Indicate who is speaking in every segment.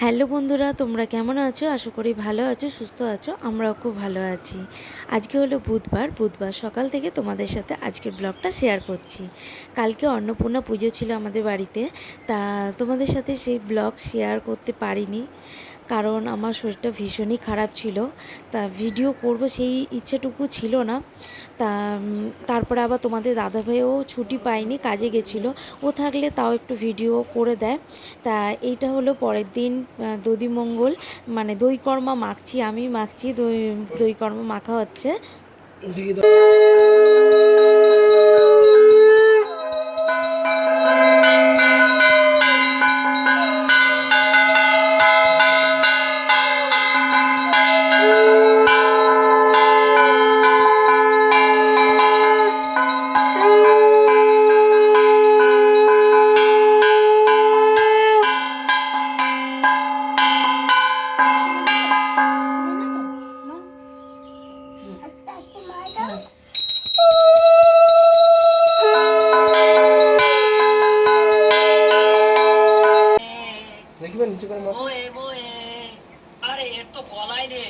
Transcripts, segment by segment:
Speaker 1: Hello বন্ধুরা, তোমরা কেমন আছো? আশা করি ভালো আছো, সুস্থ আছো, আমরাও খুব ভালো আছি। আজকে হলো বুধবার বুধবার সকাল থেকে তোমাদের সাথে আজকের ব্লগটা শেয়ার করছি। কালকে অন্নপূর্ণা পুজো ছিল আমাদের বাড়িতে, তা তোমাদের সাথে সেই ব্লগ শেয়ার করতে পারিনি। কারণ আমার শরীরটা ভীষণই খারাপ ছিল। তা ভিডিও করব সেই ইচ্ছেটুকু ছিল না। তা তারপরে আবার তোমাদের দাদাভাইও ছুটি পায়নি, কাজে গেছিল। ও থাকলে তাও একটু ভিডিও করে দেয়। তা এইটা হলো পরের দিন দদিমঙ্গল মানে দইকর্মা মাখছি, আমি মাখছি, দই দইকর্মা মাখা হচ্ছে।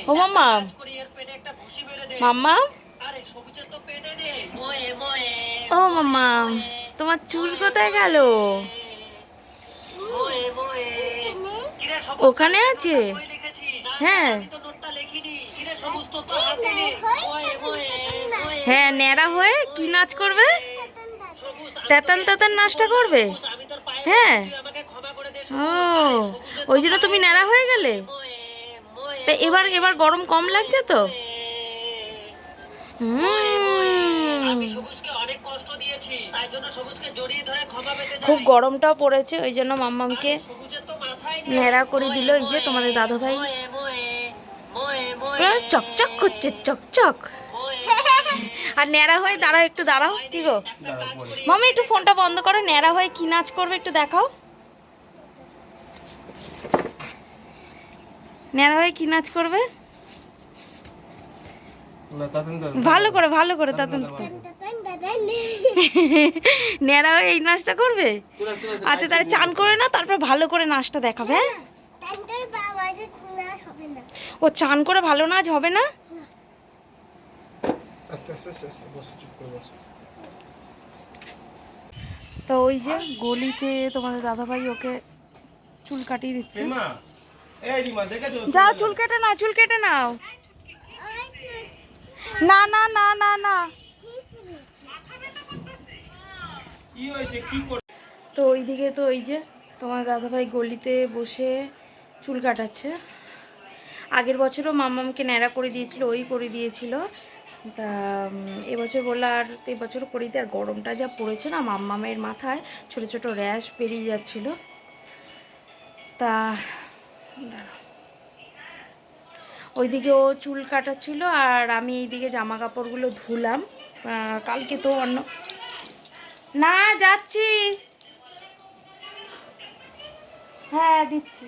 Speaker 1: ও মাম্মা মাম্মা ও মাম্মা তোমার চুল কোথায় গেল? ওখানে আছে? হ্যাঁ। হ্যাঁ ন্যাড়া হয়ে কি নাচ করবে? তেতান তেতান নাচটা করবে? হ্যাঁ। ও, ওই জন্য তুমি ন্যাড়া হয়ে গেলে? তা এবার এবার গরম কম লাগছে তো? খুব গরমটাও পড়েছে ওই জন্য মাম্মামকে ন্যাড়া করে দিল এই যে তোমাদের দাদা ভাই চকচক করছে চকচক। আর ন্যাড়া হয়ে দাঁড়াও একটু দাঁড়াও কি গো? মামি একটু ফোনটা বন্ধ করো ন্যাড়া হয়ে কি নাচ করবে একটু দেখাও। ন্যাড়া হয়ে কি নাচ করবে? ভালো করে ভালো করে তাতে ন্যাড়া হয়ে এই নাচটা করবে? আচ্ছা তাহলে চান করে না তারপর ভালো করে নাচটা দেখাবে হ্যাঁ? ও চান করে ভালো নাচ হবে না? তো ওই যে গলিতে তোমাদের দাদাভাই ওকে চুল কাটিয়ে দিচ্ছে। যাও চুল কেটে নাও চুল কেটে নাও। না না না না না। তো ওইদিকে তো ওই যে তোমার দাদাভাই গলিতে বসে চুল কাটাচ্ছে। আগের বছরও মাম্মামকে ন্যাড়া করে দিয়েছিল ওই করে দিয়েছিল। তা এবছর বলল আর এবছর করি আর গরমটা যা পড়েছে না মাম্মামের মাথায় ছোট ছোট র্যাশ বেরিয়ে যাচ্ছিল। তা। ওইদিকে ও চুল কাটা ছিল আর আমি এইদিকে জামা কাপড়গুলো ধুলাম কালকে তো অন্য না, যাচ্ছি। হ্যাঁ দিচ্ছি।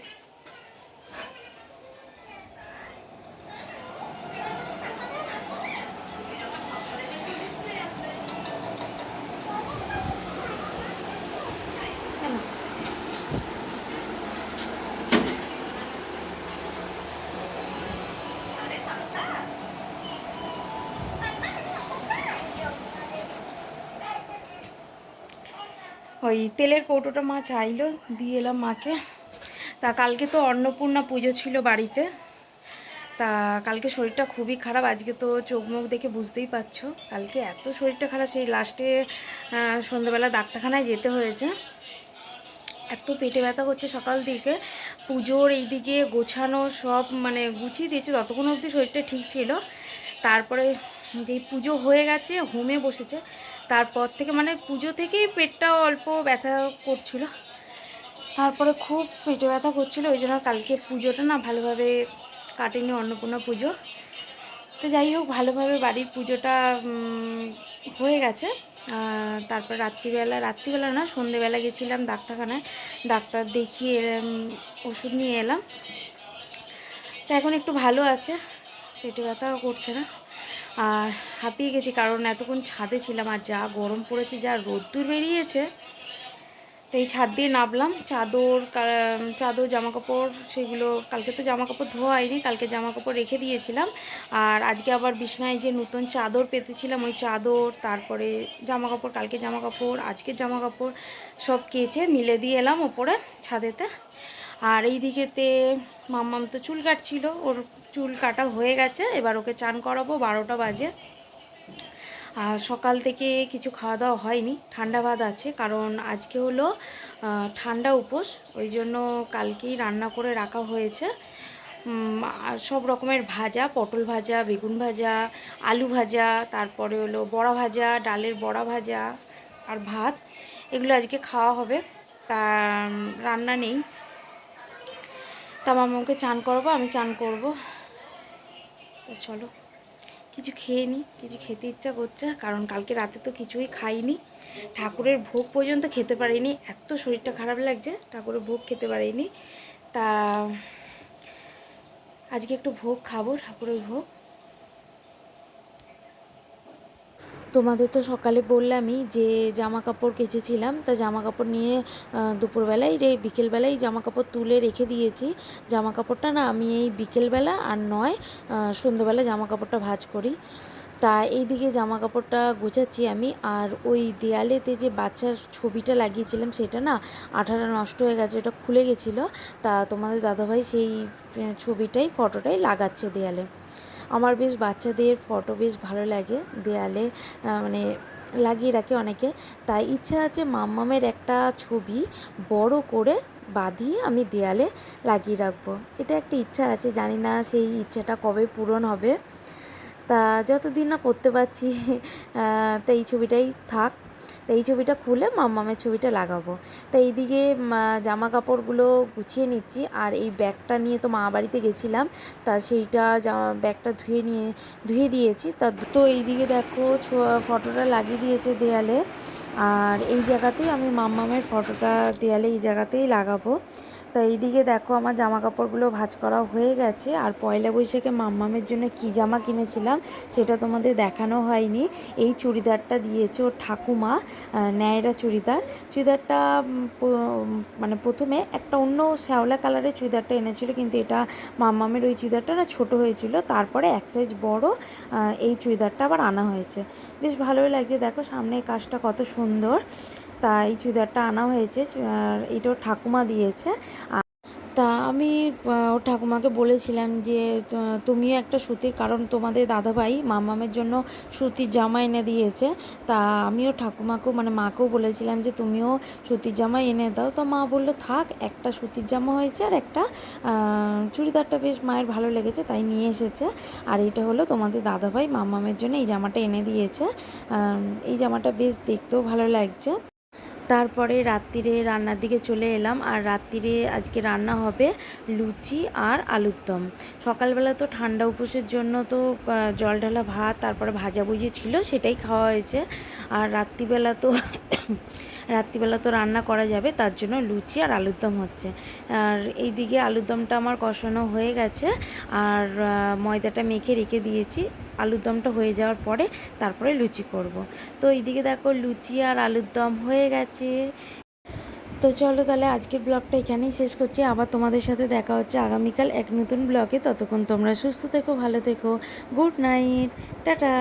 Speaker 1: ওই তেলের কৌটোটা মা চাইলো, দিয়ে এলাম মাকে। তা কালকে তো অন্নপূর্ণা পুজো ছিল বাড়িতে। তা কালকে শরীরটা খুবই খারাপ, আজকে তো চোখ মুখ দেখে বুঝতেই পারছ। কালকে এত শরীরটা খারাপ, সেই লাস্টে সন্ধ্যাবেলা ডাক্তারখানায় যেতে হয়েছে। এত পেটে ব্যথা করছে সকাল থেকে। পুজোর এইদিকে গোছানো সব মানে গুছিয়ে দিয়েছে, ততক্ষণ অবধি শরীরটা ঠিক ছিল। তারপরে যেই পুজো হয়ে গেছে, হোমে বসেছে। তারপর থেকে মানে পুজো থেকেই পেটটা অল্প ব্যথা করছিল। তারপরে খুব পেটে ব্যথা করছিল, ওই জন্য কালকে পুজোটা না ভালোভাবে কাটেনি, অন্নপূর্ণা পুজো। তো যাই হোক, ভালোভাবে বাড়ির পুজোটা হয়ে গেছে। তারপর রাত্রিবেলা রাত্রিবেলা না, সন্ধেবেলা গেছিলাম ডাক্তারখানায়। ডাক্তার দেখিয়ে এলাম ওষুধ নিয়ে এলাম। তো এখন একটু ভালো আছে, পেটে ব্যথাও করছে না। আর হাঁপিয়ে গেছি কারণ এতক্ষণ ছাদে ছিলাম আর যা গরম পড়েছে, যা রোদ্দুর বেরিয়েছে। তো এই ছাদ দিয়ে নামলাম। চাদর চাদর জামা কাপড় সেগুলো, কালকে তো জামা কাপড় ধোয়া হয়নি, কালকে জামা কাপড় রেখে দিয়েছিলাম। আর আজকে আবার বিছনায় যে নতুন চাদর পেতেছিলাম, ওই চাদর, তারপরে জামা কাপড় কালকে জামা কাপড় আজকে জামা কাপড় সব কেচে মিলে দিয়ে এলাম ওপরে ছাদেতে। আর এই দিকেতে মাম্মাম তো চুল কাটছিল, ওর চুল কাটা হয়ে গেছে, এবার ওকে চান করাবো, বারোটা বাজে। আর সকাল থেকে কিছু খাওয়া দাওয়া হয়নি, ঠান্ডা ভাত আছে, কারণ আজকে হলো ঠান্ডা উপোস, ওই জন্য কালকেই রান্না করে রাখা হয়েছে। সব রকমের ভাজা, পটল ভাজা, বেগুন ভাজা, আলু ভাজা, তারপরে হলো বড়া ভাজা, ডালের বড়া ভাজা, আর ভাত, এগুলো আজকে খাওয়া হবে। তা রান্না নেই। তা মামাকে চান করব, আমি চান করব। তা চলো। কিছু খেয়ে নিই কিছু খেতে ইচ্ছা করছে, কারণ কালকে রাতে তো কিছুই খাইনি। ঠাকুরের ভোগ পর্যন্ত খেতে পারিনি, এত শরীরটা খারাপ লাগছে, ঠাকুরের ভোগ খেতে পারিনি। তা আজকে একটু ভোগ খাব, ঠাকুরের ভোগ। তোমাদের তো সকালে বললামই যে জামা কাপড় কেচেছিলাম, তা জামা কাপড় নিয়ে দুপুরবেলায় রে, বিকেলবেলায় জামা কাপড় তুলে রেখে দিয়েছি। জামা কাপড়টা না আমি এই বিকেলবেলা আর নয় সন্ধ্যেবেলা জামা কাপড়টা ভাজ করি। তা এইদিকে জামা কাপড়টা গোছাচ্ছি আমি, আর ওই দেয়ালেতে যে বাচ্চার ছবিটা লাগিয়েছিলাম সেটা না আঠাটা নষ্ট হয়ে গেছে, ওটা খুলে গেছিল। তা তোমাদের দাদাভাই সেই ছবিটাই, ফটোটাই লাগাচ্ছে দেয়ালে। আমার বেশ বাচ্চাদের ফটো বেশ ভালো লাগে দেয়ালে মানে লাগিয়ে রাখে অনেকে। তাই ইচ্ছা আছে মাম্মামের একটা ছবি বড় করে বাঁধিয়ে আমি দেয়ালে লাগিয়ে রাখব। এটা একটা ইচ্ছা আছে জানি না সেই ইচ্ছাটা কবে পূরণ হবে। তা যতদিন না করতে পারছি আহ, তা এই ছবিটাই থাক। তা এই ছবিটা খুলে মামামের ছবিটা লাগাবো। তা এইদিকে জামা কাপড়গুলো গুছিয়ে নিচ্ছি। আর এই ব্যাগটা নিয়ে তো মা বাড়িতে গেছিলাম, তা সেইটা ব্যাগটা ধুয়ে নিয়ে, ধুয়ে দিয়েছি। তা তো এইদিকে দেখো ফটোটা লাগিয়ে দিয়েছে দেয়ালে। আর এই জায়গাতেই আমি মাম্মামের ফটোটা দেয়ালে এই জায়গাতেই লাগাবো। তা এইদিকে দেখো আমার জামা কাপড়গুলো ভাজ করা হয়ে গেছে। আর পয়লা বৈশাখে মাম্মামের জন্য কি জামা কিনেছিলাম সেটা তোমাদের দেখানো হয়নি। এই চুড়িদারটা দিয়েছে ওর ঠাকুমা ন্যায়রা চুড়িদার। চুড়িদারটা মানে প্রথমে একটা অন্য শ্যাওলা কালারের চুড়িদারটা এনেছিল কিন্তু এটা মাম্মামের ওই চুড়িদারটা না ছোট হয়েছিল। তারপরে এক সাইজ বড় এই চুড়িদারটা আবার আনা হয়েছে। বেশ ভালোই লাগছে। দেখো সামনের কাজটা কত সুন্দর। তা এই চুড়িদারটা আনা হয়েছে আর এটা ঠাকুমা দিয়েছে। তা আমি ওর ঠাকুমাকে বলেছিলাম যে তুমিও একটা সুতির, কারণ তোমাদের দাদাভাই মামামের জন্য সুতির জামা এনে দিয়েছে। তা আমিও ঠাকুমাকেও মানে মাকেও বলেছিলাম যে, তুমিও সুতির জামা এনে দাও। তো মা বলল, থাক, একটা সুতির জামা হয়েছে আর একটা চুড়িদারটা বেশ মায়ের ভালো লেগেছে, তাই নিয়ে এসেছে। আর এটা হলো তোমাদের দাদাভাই মামামের জন্য এই জামাটা এনে দিয়েছে। এই জামাটা বেশ দেখতেও ভালো লাগছে। তারপরে রাত্রিরে রান্নার দিকে চলে এলাম আর রাত্রিরে আজকে রান্না হবে লুচি আর আলুর দম। সকালবেলা তো ঠান্ডা উপোসের জন্য তো জল ঢালা ভাত, তারপরে ভাজা ভুজি ছিল, সেটাই খাওয়া হয়েছে। আর রাত্রিবেলা তো রাত্রিবেলা তো রান্না করা যাবে, তার জন্য লুচি আর আলুর দম হচ্ছে। আর এইদিকে আলুর দমটা আমার কষানো হয়ে গেছে, আর ময়দাটা মেখে রেখে দিয়েছি। আলুর দমটা হয়ে যাওয়ার পরে তারপরে লুচি করব। তো এইদিকে দেখো লুচি আর আলুর দম হয়ে গেছে। তো চলো তাহলে আজকের ব্লগটা এখানেই শেষ করছি। আবার তোমাদের সাথে দেখা হচ্ছে আগামীকাল এক নতুন ব্লগে। ততক্ষণ তোমরা সুস্থ থেকো, ভালো থেকো। Good night. টাটা।